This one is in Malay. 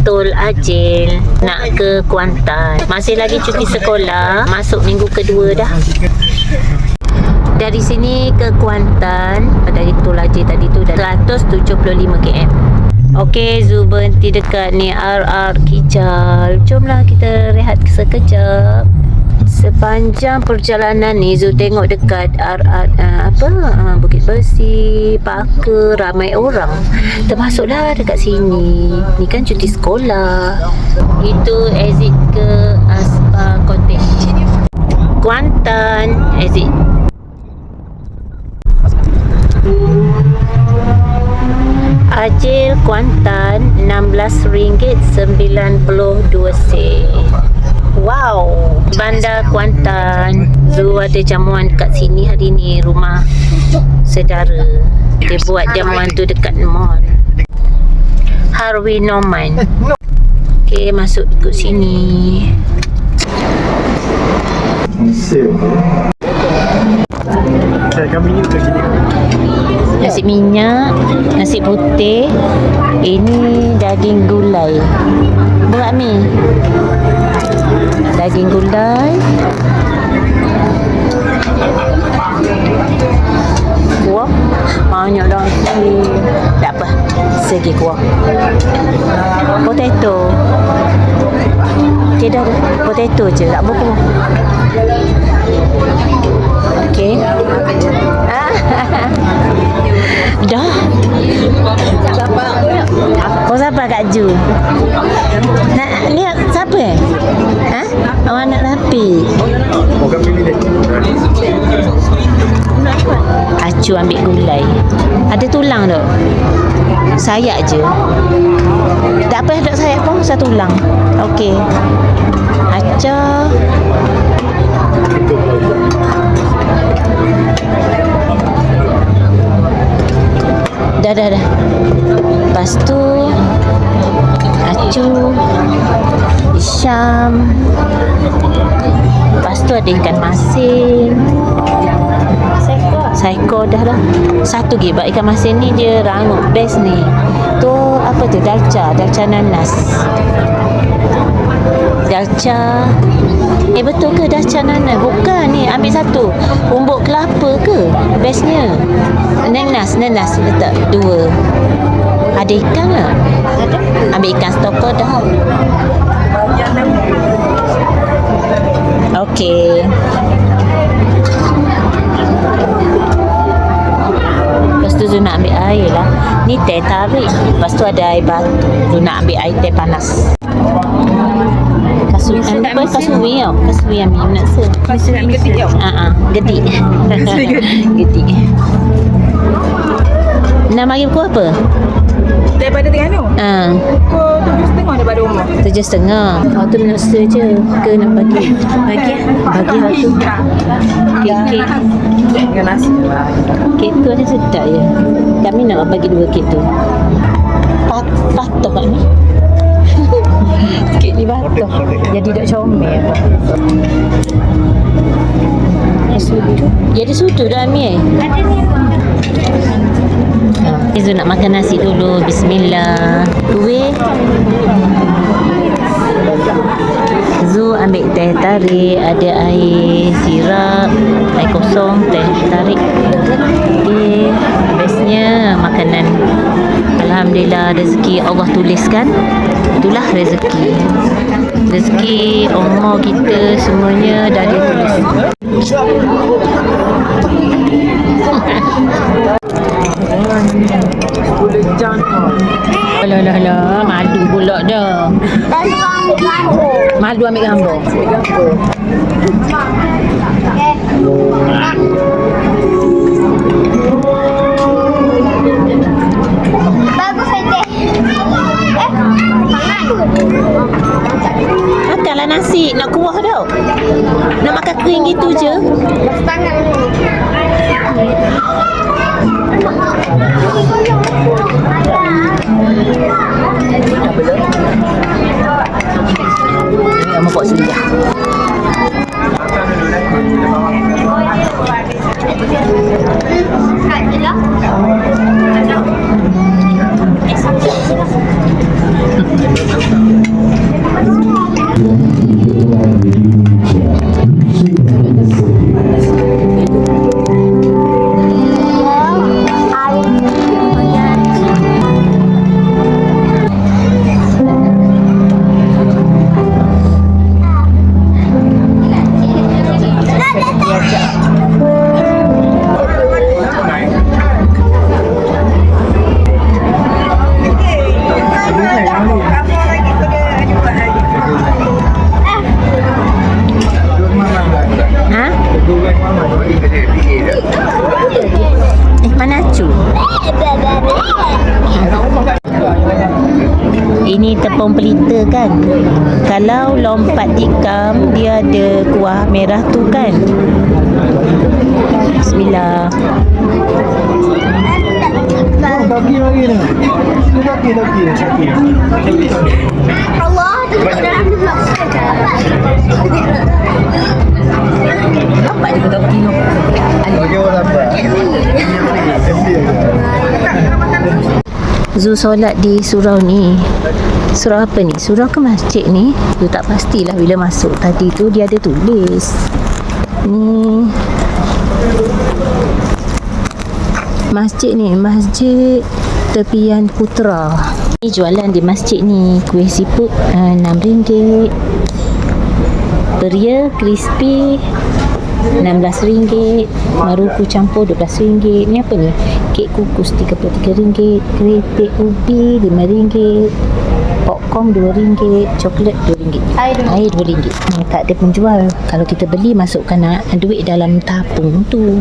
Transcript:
Tul Ajil nak ke Kuantan. Masih lagi cuti sekolah, masuk minggu kedua dah. Dari sini ke Kuantan, dari Tul Ajil tadi tu dah 175 km. Okey, Zu berhenti dekat ni RR Kijal. Jomlah kita rehat sekejap. Sepanjang perjalanan ni Zu tengok dekat RR uh, apa uh, Bukit Bersih, Paka, ramai orang. Termasuklah dekat sini. Ni kan cuti sekolah. Itu exit ke Aspa Cottage. Kuantan exit. Ajil Kuantan RM16.92 sen. Wow, Bandar Kuantan. Zu ada jamuan kat sini hari ni rumah saudara. Dia buat jamuan tu dekat mall. Harvey Norman. Okey, masuk ikut sini. Nasi minyak, nasi putih. Ini daging gulai. Buat mi. Daging gulai. Kuah. Banyak lagi. Tak apa. Segi kuah. Potato. Okay dah. Potato je. Tak apa kuah. Okay. Dah. Kau siapa Kak Ju? Nak lihat siapa eh? Ha? Awak nak pilih dia. Acu ambil gulai. Ada tulang tak? Sayak je. Tak apa tak sayak pun, satu tulang. Okey. Acar. Dah dah dah. Lepas tu Acu Isyam. Lepas tu ada ikan masin. Saiko dah dah Satu lagi Sebab ikan masin ni dia rangup Best ni. Tu apa tu? Dalca Dalca nanas. Dalca Eh betul ke dalca nanas? Bukan ni. Ambil satu. Umbuk kelapa ke? Bestnya. Nanas Nanas. Letak Dua Ada ikan tak? Ada. Ambil ikan stoker dah. Okey. Lepas tu Zul nak ambil air lah. Ni teh tarik. Lepas tu ada air batu. Zul nak ambil air teh panas. Kasui Anda pun kasui tau Kasui yang nak se Nak getik tau. Ah, gedik. gedik. Nak bagi pukul apa? Daripada Terengganu. Ah, Pukul tujuh setengah daripada rumah. tujuh setengah. Waktu nak se je ke nak bagi? Bagi Bagi waktu. Kek kek Dengan nasi. kek tu ada sedap je. Kami nak bagi dua kek tu. Pat patuh kat ni. kek ni patuh. Jadi tak comel apa. Sudu. Jadi sudu dah Ami eh? Ha. Zul nak makan nasi dulu. Bismillah. Kuih. Zu ambil teh tarik, ada air sirap, air kosong, teh tarik. Okey, bestnya makanan. Alhamdulillah rezeki Allah tuliskan. Itulah rezeki. Rezeki umur kita semuanya dah dia Alah alah alah, madu pula dah. Madu ambil gambar. Bagus saja. Eh, Makanlah nasi, nak kuah tau. Nak makan kering gitu je. tangan. Ni Amak buat sini tepung pelita kan kalau lompat tikam dia ada kuah merah tu kan Bismillah lagi ni. Allah, dia tengok. Bagi orang lambat. Zu solat di surau ni Surau apa ni? Surau ke masjid ni? Tu tak pastilah bila masuk. Tadi tu dia ada tulis. Ni. Masjid ni Masjid Tepian Putra. Ni jualan di masjid ni. Kuih siput uh, RM6 Beria crispy RM16 Maruku campur RM12 Ni apa ni? Kek kukus RM33 Keripik ubi RM5 Popcorn RM2 Coklat RM2 Air dulu. Air RM2 hmm, Tak ada penjual. Kalau kita beli Masukkan duit dalam tapung tu